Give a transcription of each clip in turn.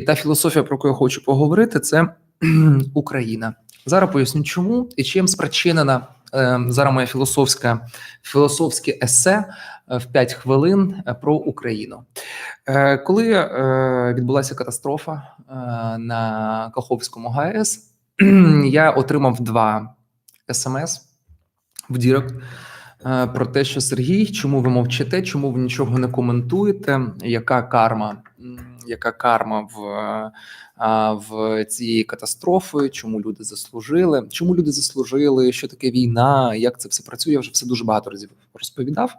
Та філософія, про яку я хочу поговорити, це Україна. Зараз поясню, чому і чим спричинена е, зараз моє філософське філософське есе е, в 5 хвилин е, про Україну. Е, Коли е, відбулася катастрофа е, на Каховському ГАЕС, я отримав два смс в Дірект е, про те, що Сергій, чому ви мовчите, чому ви нічого не коментуєте? Яка карма? Яка карма в, е, в цієї катастрофи? Чому люди заслужили? Чому люди заслужили? Що таке війна? Як це все працює? Я вже все дуже багато разів розповідав.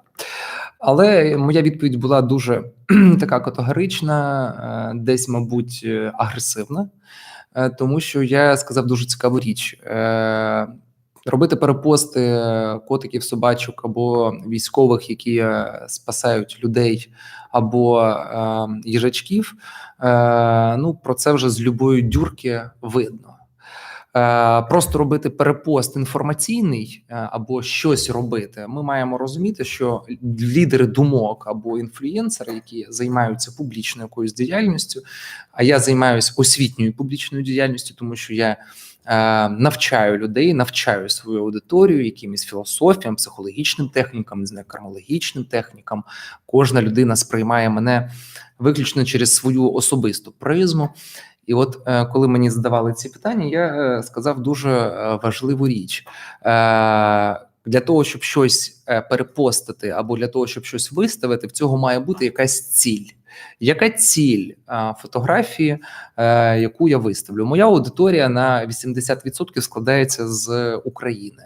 Але моя відповідь була дуже така категорична, е, десь, мабуть, е, агресивна, е, тому що я сказав дуже цікаву річ. Е, Робити перепости котиків, собачок або військових, які е, спасають людей, або е, їжачків. Е, ну про це вже з любої дюрки видно. Е, просто робити перепост інформаційний е, або щось робити. Ми маємо розуміти, що лідери думок або інфлюєнсери, які займаються публічною якоюсь діяльністю, а я займаюся освітньою публічною діяльністю, тому що я е, навчаю людей, навчаю свою аудиторію якимось філософіям, психологічним технікам, не знаю, кармологічним технікам. Кожна людина сприймає мене виключно через свою особисту призму. І от е, коли мені задавали ці питання, я е, сказав дуже е, важливу річ. Е, Для того, щоб щось е, перепостити або для того, щоб щось виставити, в цього має бути якась ціль. Яка ціль фотографії, е, яку я виставлю? Моя аудиторія на 80% складається з України.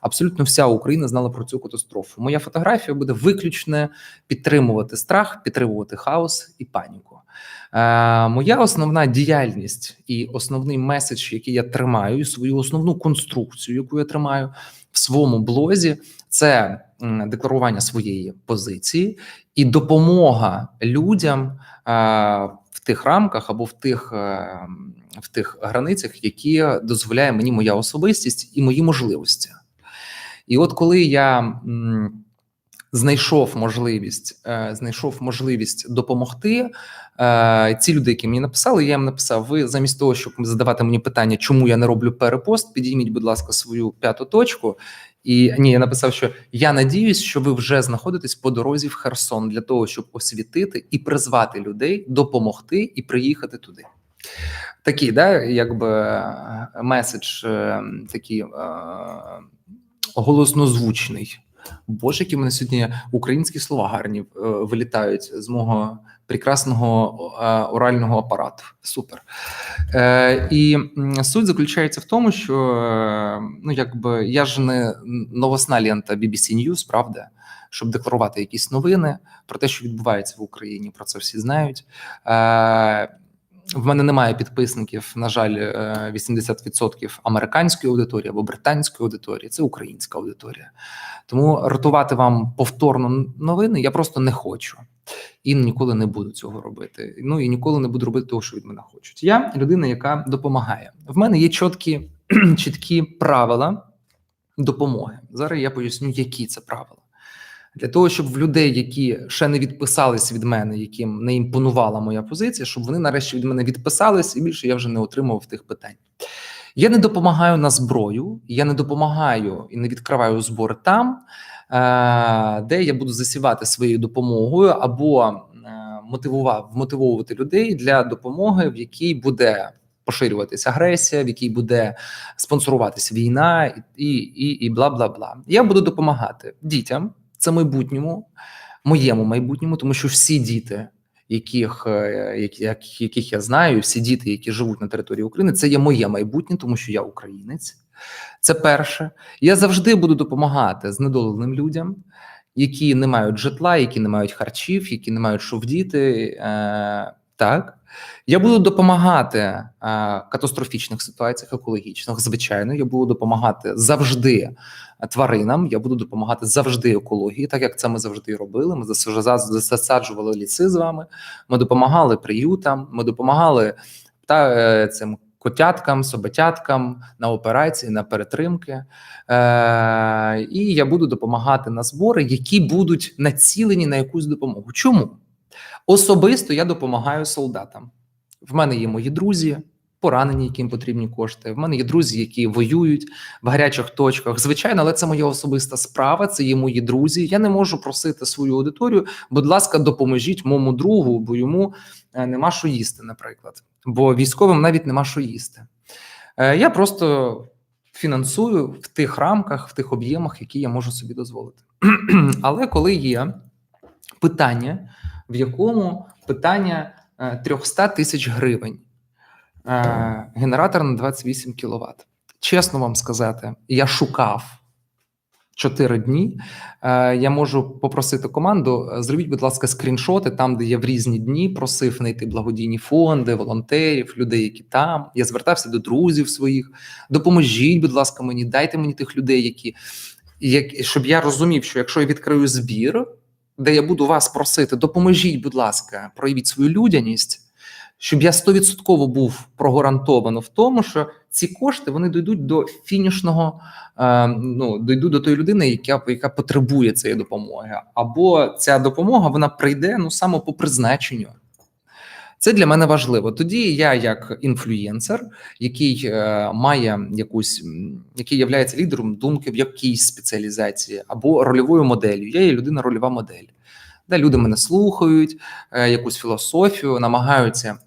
Абсолютно вся Україна знала про цю катастрофу. Моя фотографія буде виключно підтримувати страх, підтримувати хаос і паніку. Е, моя основна діяльність і основний меседж, який я тримаю, і свою основну конструкцію, яку я тримаю в своєму блозі, це декларування своєї позиції і допомога людям е, в тих рамках або в тих, е, в тих границях, які дозволяє мені моя особистість і мої можливості. І от коли я знайшов можливість, е, знайшов можливість допомогти. Ці люди, які мені написали, я їм написав: ви замість того, щоб задавати мені питання, чому я не роблю перепост, підійміть, будь ласка, свою п'яту точку. І ні, я написав, що я надіюсь, що ви вже знаходитесь по дорозі в Херсон для того, щоб освітити і призвати людей, допомогти і приїхати туди. Такий, да, якби е, меседж е, такий е, голоснозвучний. Боже, які в мене сьогодні українські слова гарні вилітають з мого прекрасного орального апарату. Супер. Е, і суть заключається в тому, що е, ну, якби я ж не новосна лента BBC News, правда, щоб декларувати якісь новини про те, що відбувається в Україні. Про це всі знають. Е, в мене немає підписників, на жаль, е, 80% американської аудиторії або британської аудиторії. Це українська аудиторія. Тому ротувати вам повторно новини я просто не хочу і ніколи не буду цього робити. Ну і ніколи не буду робити того, що від мене хочуть. Я людина, яка допомагає. В мене є чіткі, чіткі правила допомоги. Зараз я поясню, які це правила. Для того, щоб в людей, які ще не відписались від мене, яким не імпонувала моя позиція, щоб вони нарешті від мене відписались, і більше я вже не отримував тих питань. Я не допомагаю на зброю, я не допомагаю і не відкриваю збори там, е, де я буду засівати своєю допомогою або е, мотивував вмотивовувати людей для допомоги, в якій буде поширюватися агресія, в якій буде спонсоруватися війна, і, і, і, і бла бла бла. Я буду допомагати дітям. Це майбутньому, моєму майбутньому, тому що всі діти, яких, е, які- як- яких я знаю, всі діти, які живуть на території України, це є моє майбутнє, тому що я українець. Це перше. Я завжди буду допомагати знедоленим людям, які не мають житла, які не мають харчів, які не мають що вдіти. Е, так. Я буду допомагати е, катастрофічних ситуаціях, екологічних. Звичайно, я буду допомагати завжди тваринам. Я буду допомагати завжди екології, так як це ми завжди робили. Ми зас- зас- засаджували ліси з вами. Ми допомагали приютам. Ми допомагали та е, цим котяткам, собатяткам на операції, на перетримки. Е, і я буду допомагати на збори, які будуть націлені на якусь допомогу. Чому? Особисто я допомагаю солдатам. В мене є мої друзі, поранені, яким потрібні кошти. В мене є друзі, які воюють в гарячих точках. Звичайно, але це моя особиста справа. Це є мої друзі. Я не можу просити свою аудиторію. Будь ласка, допоможіть моєму другу, бо йому е, нема що їсти, наприклад. Бо військовим навіть нема що їсти. Е, Я просто фінансую в тих рамках, в тих об'ємах, які я можу собі дозволити. Але коли є питання, в якому питання е, 300 тисяч гривень, е, генератор на 28 кВт. Чесно вам сказати, я шукав 4 дні. Е, Я можу попросити команду: е, зробіть, будь ласка, скріншоти там, де я в різні дні просив знайти благодійні фонди, волонтерів, людей, які там. Я звертався до друзів своїх. Допоможіть, будь ласка, мені, дайте мені тих людей, які, як, щоб я розумів, що якщо я відкрию збір, де я буду вас просити, допоможіть, будь ласка, проявіть свою людяність, щоб я стовідсотково був прогарантовано в тому, що ці кошти вони дійдуть до фінішного, е, ну дійдуть до тої людини, яка яка потребує цієї допомоги, або ця допомога вона прийде ну саме по призначенню. Це для мене важливо. Тоді я, як інфлюєнсер, який е, має якусь, який є лідером думки в якійсь спеціалізації або рольовою моделлю. Я є людина рольова модель, де люди мене слухають, е, якусь філософію, намагаються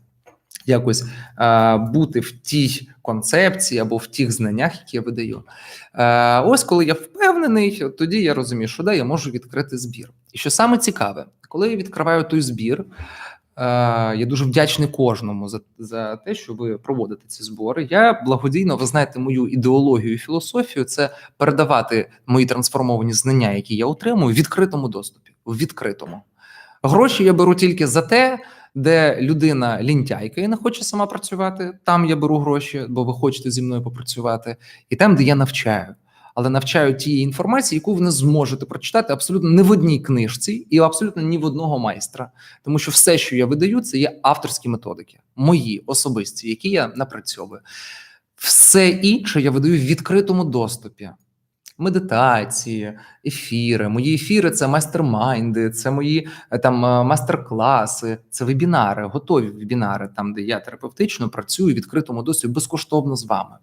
якось е, бути в тій концепції або в тих знаннях, які я видаю. Е, ось коли я впевнений, тоді я розумію, що да, я можу відкрити збір. І що саме цікаве, коли я відкриваю той збір. Е, Я дуже вдячний кожному за, за те, що ви проводите ці збори. Я благодійно, ви знаєте, мою ідеологію і філософію це передавати мої трансформовані знання, які я отримую, в відкритому доступі. В відкритому гроші я беру тільки за те, де людина лінтяйка і не хоче сама працювати. Там я беру гроші, бо ви хочете зі мною попрацювати, і там, де я навчаю. Але навчаю тієї інформації, яку ви не зможете прочитати абсолютно не в одній книжці і абсолютно ні в одного майстра, тому що все, що я видаю, це є авторські методики, мої особисті, які я напрацьовую. Все інше я видаю в відкритому доступі. Медитації, ефіри. Мої ефіри це майстер-майнди, це мої е, там е, мастер-класи, це вебінари, готові вебінари, там де я терапевтично працюю в відкритому доступі безкоштовно з вами.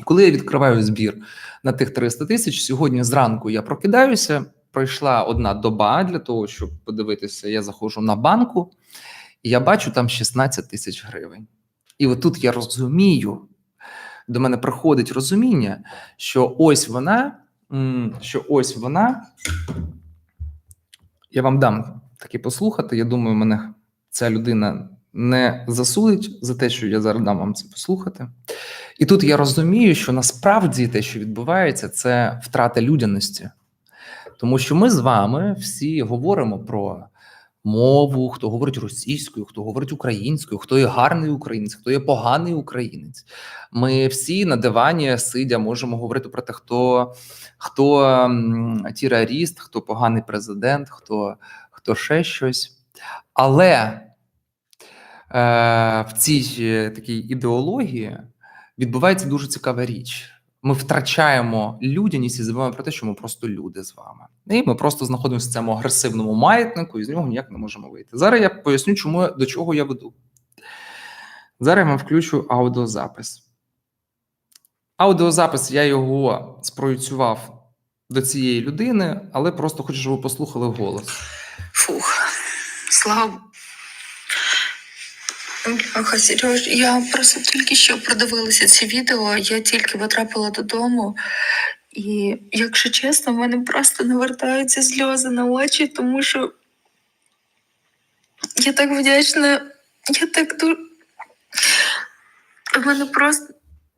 І коли я відкриваю збір на тих 300 тисяч, сьогодні зранку я прокидаюся. Пройшла одна доба для того, щоб подивитися. Я заходжу на банку, і я бачу там 16 тисяч гривень. І отут я розумію, до мене приходить розуміння, що ось вона, що ось вона. Я вам дам таки послухати. Я думаю, мене ця людина не засудить за те, що я зараз дам вам це послухати. І тут я розумію, що насправді те, що відбувається, це втрата людяності. Тому що ми з вами всі говоримо про мову, хто говорить російською, хто говорить українською, хто є гарний українець, хто є поганий українець. Ми всі на дивані сидя можемо говорити про те, хто хто м, хто поганий президент, хто, хто ще щось. Але е, в цій е, такій ідеології відбувається дуже цікава річ. Ми втрачаємо людяність і забуваємо про те, що ми просто люди з вами. І ми просто знаходимося в цьому агресивному маятнику, і з нього ніяк не можемо вийти. Зараз я поясню, чому до чого я веду. Зараз я вам включу аудіозапис. Аудіозапис я його спроєцював до цієї людини, але просто хочу, щоб ви послухали голос. Фух, слава. Бляха, Сереж, я просто тільки що продивилася ці відео, я тільки потрапила додому. І, якщо чесно, в мене просто навертаються сльози на очі, тому що я так вдячна, я так дуже. В мене просто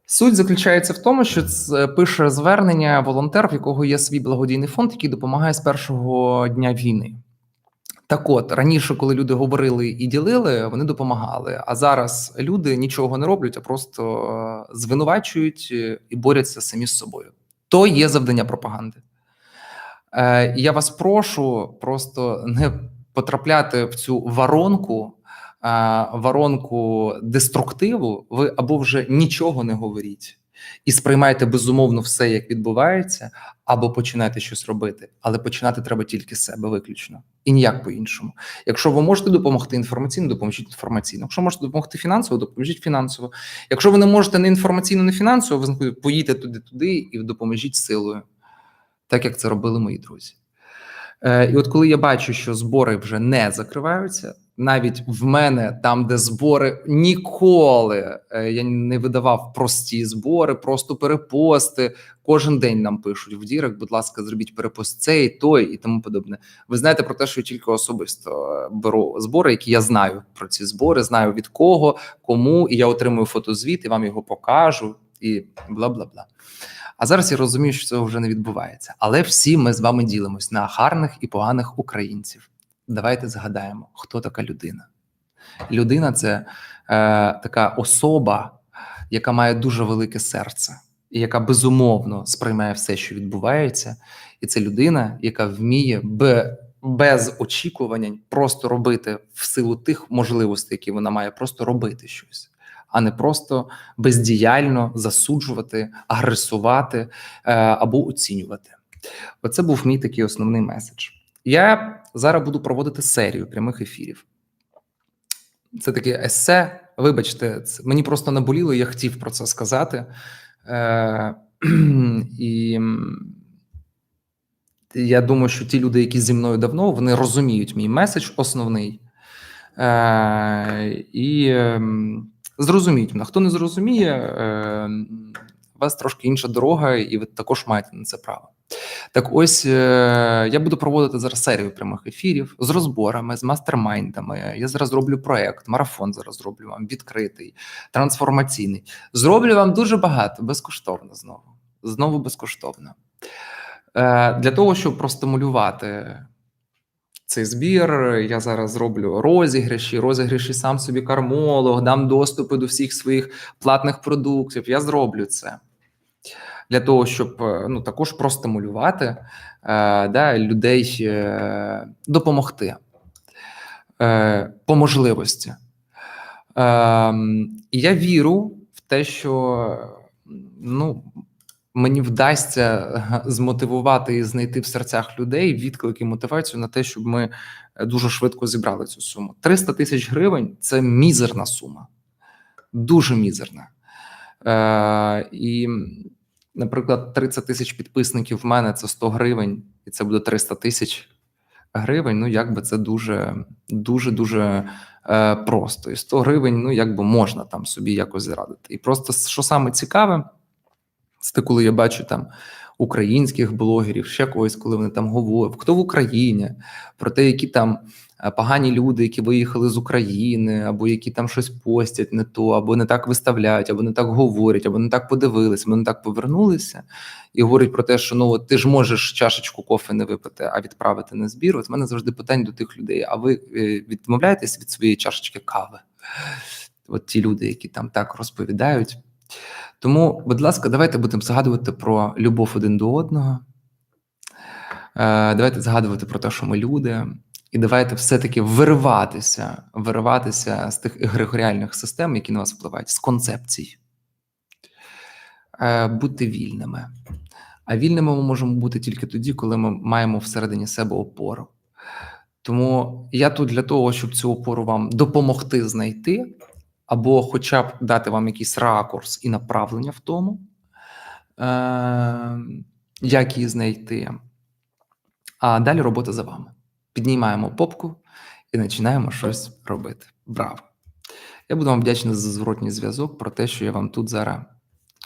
Суть заключається в тому, що це пише звернення волонтер, в якого є свій благодійний фонд, який допомагає з першого дня війни. Так от раніше, коли люди говорили і ділили, вони допомагали. А зараз люди нічого не роблять, а просто е, звинувачують е, і борються самі з собою. То є завдання пропаганди. Е, Я вас прошу просто не потрапляти в цю воронку, е, воронку деструктиву. Ви або вже нічого не говоріть, і сприймайте безумовно все, як відбувається, або починайте щось робити. Але починати треба тільки з себе виключно і ніяк по-іншому. Якщо ви можете допомогти інформаційно, допоможіть інформаційно. Якщо можете допомогти фінансово, допоможіть фінансово. Якщо ви не можете не інформаційно, не фінансово, ви поїдьте туди, туди і допоможіть силою, так як це робили мої друзі. Е, і от коли я бачу, що збори вже не закриваються, навіть в мене там, де збори ніколи е, я не видавав прості збори, просто перепости. Кожен день нам пишуть в дірах, будь ласка, зробіть перепост цей, той і тому подобне. Ви знаєте про те, що я тільки особисто е, беру збори, які я знаю про ці збори, знаю від кого, кому, і я отримую фотозвіт, і вам його покажу, і бла бла бла. А зараз я розумію, що цього вже не відбувається. Але всі ми з вами ділимось на гарних і поганих українців. Давайте згадаємо, хто така людина. Людина це е, така особа, яка має дуже велике серце, і яка безумовно сприймає все, що відбувається. І це людина, яка вміє б, без очікувань просто робити в силу тих можливостей, які вона має, просто робити щось а не просто бездіяльно засуджувати, агресувати е, або оцінювати. Оце був мій такий основний меседж. Я зараз буду проводити серію прямих ефірів. Це таке есе. Вибачте, мені просто наболіло, я хотів про це сказати. Е, І я думаю, що ті люди, які зі мною давно, вони розуміють мій меседж основний. Е, І ем, зрозуміють мене. Хто не зрозуміє, е, у вас трошки інша дорога, і ви також маєте на це право. Так, ось е, я буду проводити зараз серію прямих ефірів з розборами, з мастермайндами. Я зараз роблю проект, марафон зараз зроблю вам відкритий, трансформаційний. Зроблю вам дуже багато безкоштовно знову. Знову безкоштовно. Е, Для того, щоб простимулювати цей збір. Я зараз зроблю розіграші, розіграші сам собі кармолог, дам доступи до всіх своїх платних продуктів. Я зроблю це для того, щоб ну також простимулювати е, да, людей е, допомогти е, по можливості. Е, і я вірю в те, що ну мені вдасться змотивувати і знайти в серцях людей відклик і мотивацію на те, щоб ми е, дуже швидко зібрали цю суму. 300 тисяч гривень це мізерна сума, дуже мізерна. Е, І, наприклад, 30 тисяч підписників в мене це 100 гривень, і це буде 300 тисяч гривень. Ну, якби це дуже, дуже, дуже е, просто. І 100 гривень, ну якби можна там собі якось зарадити. І просто що саме цікаве. Це коли я бачу там українських блогерів, ще когось, коли вони там говорять, хто в Україні, про те, які там е, погані люди, які виїхали з України, або які там щось постять не то, або не так виставляють, або не так говорять, або не так подивилися, або не так повернулися, і говорять про те, що ну от ти ж можеш чашечку кофе не випити, а відправити на збір. От в мене завжди питання до тих людей: а ви е, відмовляєтесь від своєї чашечки кави? От ті люди, які там так розповідають. Тому, будь ласка, давайте будемо згадувати про любов один до одного. Е, давайте згадувати про те, що ми люди, і давайте все-таки вириватися, вириватися з тих егрегоріальних систем, які на вас впливають, з концепцій. Е, Бути вільними. А вільними ми можемо бути тільки тоді, коли ми маємо всередині себе опору. Тому я тут для того, щоб цю опору вам допомогти знайти або хоча б дати вам якийсь ракурс і направлення в тому, е, як її знайти. А далі робота за вами. Піднімаємо попку і починаємо щось робити. Браво! Я буду вам вдячний за зворотній зв'язок про те, що я вам тут зараз